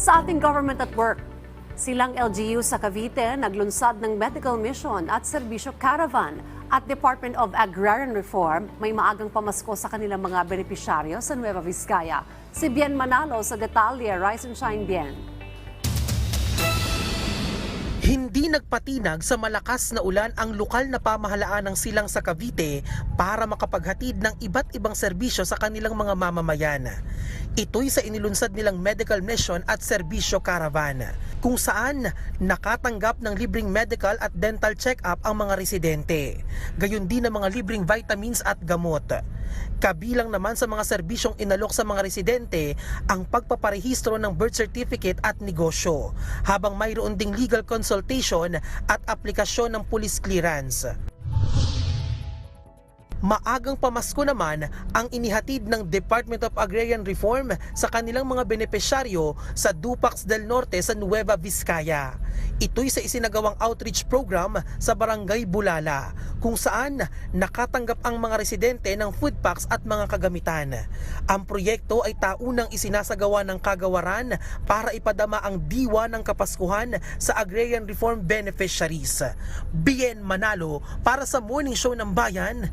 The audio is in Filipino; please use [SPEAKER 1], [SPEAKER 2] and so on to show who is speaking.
[SPEAKER 1] Sa ating government at work, silang LGU sa Cavite naglunsad ng medical mission at serbisyo caravan at Department of Agrarian Reform may maagang pamasko sa kanilang mga benepisyaryo sa Nueva Vizcaya. Si Bien Manalo sa detalye, Rise and Shine Bien.
[SPEAKER 2] Hindi nagpatinag sa malakas na ulan ang lokal na pamahalaan ng silang sa Cavite para makapaghatid ng iba't ibang serbisyo sa kanilang mga mamamayan. Ito'y sa inilunsad nilang medical mission at serbisyo caravan, kung saan nakatanggap ng libreng medical at dental check-up ang mga residente. Gayon din ang mga libreng vitamins at gamot. Kabilang naman sa mga serbisyong inalok sa mga residente ang pagpaparehistro ng birth certificate at negosyo, habang mayroon ding legal consultation at aplikasyon ng police clearance. Maagang pamasko naman ang inihatid ng Department of Agrarian Reform sa kanilang mga benepisyaryo sa Dupax del Norte sa Nueva Vizcaya. Ito'y sa isinagawang outreach program sa Barangay Bulala kung saan nakatanggap ang mga residente ng food packs at mga kagamitan. Ang proyekto ay taunang isinasagawa ng kagawaran para ipadama ang diwa ng Kapaskuhan sa Agrarian Reform beneficiaries. Bien Manalo para sa Morning Show ng Bayan,